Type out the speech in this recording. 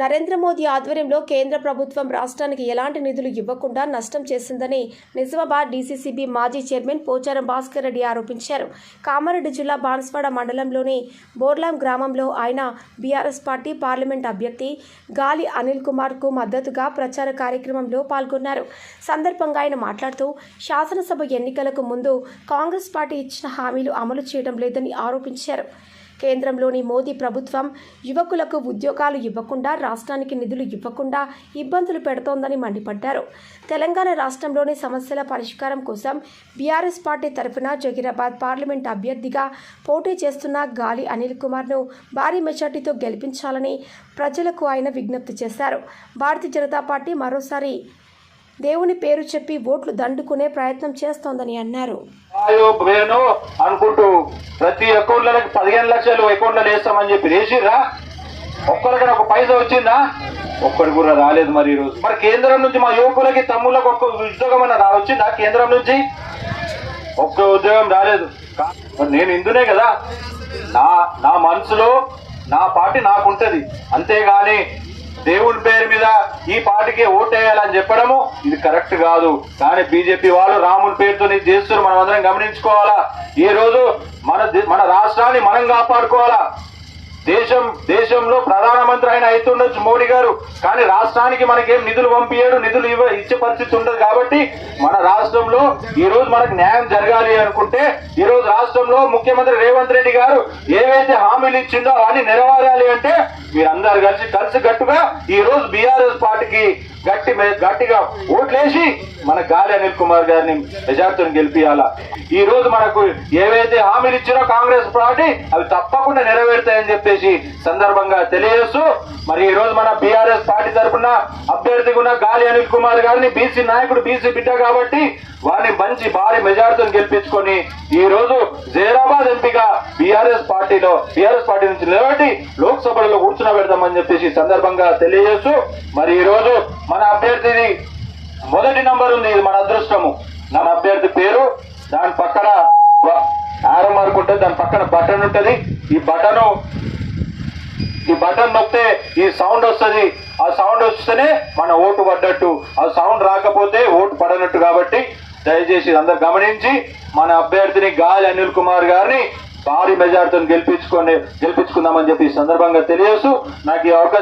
నరేంద్ర మోదీ ఆధ్వర్యంలో కేంద్ర ప్రభుత్వం రాష్ట్రానికి ఎలాంటి నిధులు ఇవ్వకుండా నష్టం చేసిందని నిజామాబాద్ డీసీసీబీ మాజీ చైర్మన్ పోచారం భాస్కర్ రెడ్డి ఆరోపించారు. కామారెడ్డి జిల్లా బాన్స్వాడ మండలంలోని బోర్లాం గ్రామంలో ఆయన బీఆర్ఎస్ పార్టీ పార్లమెంట్ అభ్యర్థి గాలి అనిల్ కుమార్కు మద్దతుగా ప్రచార కార్యక్రమంలో పాల్గొన్నారు. సందర్భంగా ఆయన మాట్లాడుతూ శాసనసభ ఎన్నికలకు ముందు కాంగ్రెస్ పార్టీ ఇచ్చిన హామీలు అమలు చేయడం లేదని ఆరోపించారు. కేంద్రంలోని మోదీ ప్రభుత్వం యువకులకు ఉద్యోగాలు ఇవ్వకుండా రాష్ట్రానికి నిధులు ఇవ్వకుండా ఇబ్బందులు పెడుతోందని మండిపడ్డారు. తెలంగాణ రాష్ట్రంలోని సమస్యల పరిష్కారం కోసం బీఆర్ఎస్ పార్టీ తరఫున జగీరాబాద్ పార్లమెంట్ అభ్యర్థిగా పోటీ చేస్తున్న గాలి అనిల్ కుమార్ను భారీ మెజార్టీతో గెలిపించాలని ప్రజలకు ఆయన విజ్ఞప్తి చేశారు. భారతీయ జనతా పార్టీ మరోసారి దేవుని పేరు చెప్పి ఓట్లు దండుకునే ప్రయత్నం చేస్తోందని అన్నారు. ఆయో వేణు అనుకుంటూ ప్రతి అకౌంట్లకి పదిహేను లక్షలు అకౌంట్లో వేస్తామని చెప్పి వేసిర్రా? ఒక్కరికైనా ఒక పైసా వచ్చిందా? ఒక్కడి కూడా రాలేదు మరి ఈరోజు. మరి కేంద్రం నుంచి మా యువకులకి తమ్ముళ్ళకి ఒక్క ఉద్యోగం అన్న వచ్చిందా కేంద్రం నుంచి? ఒక్క ఉద్యోగం రాలేదు. నేను ఇందునే కదా. నా నా మనసులో నా పార్టీ నాకుంటుంది. అంతేగాని దేవుని పేరు మీద ఈ పార్టీకి ఓటేయాలని చెప్పడము ఇది కరెక్ట్ కాదు. కానీ బీజేపీ వాళ్ళు రాముని పేరుతో చేస్తున్నారు మనం అందరం గమనించుకోవాలా? ఈ రోజు మన దే- మన రాష్ట్రాన్ని మనం కాపాడుకోవాలా? దేశం దేశంలో ప్రధానమంత్రి ఆయన అవుతుండొచ్చు మోడీ గారు. కానీ రాష్ట్రానికి మనకేం నిధులు పంపించాడు నిధులు ఇవ్వ ఇచ్చే పరిస్థితి ఉండదు కాబట్టి మన రాష్ట్రంలో ఈ రోజు మనకు న్యాయం జరగాలి అనుకుంటే ఈ రోజు రాష్ట్రంలో ముఖ్యమంత్రి రేవంత్ రెడ్డి గారు ఏవైతే హామీలు ఇచ్చిందో అవన్నీ నెరవేరాలి అంటే మీరందరు కలిసి కలిసి గట్టుగా ఈ రోజు బీఆర్ఎస్ పార్టీకి గట్టి గట్టిగా ఓట్లేసి మన గాలి అనిల్ కుమార్ గారిని మెజార్టీని గెలిపియాలా ఈ రోజు మనకు ఏవైతే హామీలు ఇచ్చినో కాంగ్రెస్ పార్టీ అవి తప్పకుండా నెరవేరుతాయని చెప్పి చెప్పేసి సందర్భంగా తెలియజేస్తూ మరి ఈ రోజు మన బీఆర్ఎస్ పార్టీ తరఫున అభ్యర్థిగా ఉన్న గాలి అనిల్ కుమార్ గారిని బీసీ నాయకుడు బీసీ బిడ్డ కాబట్టి వారిని మంచి భారీ మెజార్టీని గెలిపించుకొని ఈ రోజు జైరాబాద్ ఎంపీగా బీఆర్ఎస్ పార్టీలో బీఆర్ఎస్ పార్టీ నుంచి నిలబడి లోక్సభలో కూర్చున్న పెడతామని చెప్పేసి సందర్భంగా తెలియజేస్తూ మరి ఈ రోజు మన అభ్యర్థిది మొదటి నంబర్ ఉంది ఇది మన అదృష్టము. మన అభ్యర్థి పేరు దాని పక్కన ఆరో మార్క్ ఉంటుంది దాని పక్కన బటన్ ఉంటుంది. ఈ బటను ఈ బటన్ నొక్కితే ఈ సౌండ్ వస్తుంది. ఆ సౌండ్ వస్తేనే మన ఓటు పడ్డట్టు. ఆ సౌండ్ రాకపోతే ఓటు పడనట్టు కాబట్టి దయచేసి అందరు గమనించి మన అభ్యర్థిని గాలి అనిల్ కుమార్ గారిని భారీ మెజార్టీతో గెలిపించుకొని గెలిపించుకుందామని చెప్పి ఈ సందర్భంగా తెలియజేస్తూ నాకు ఈ అవకాశం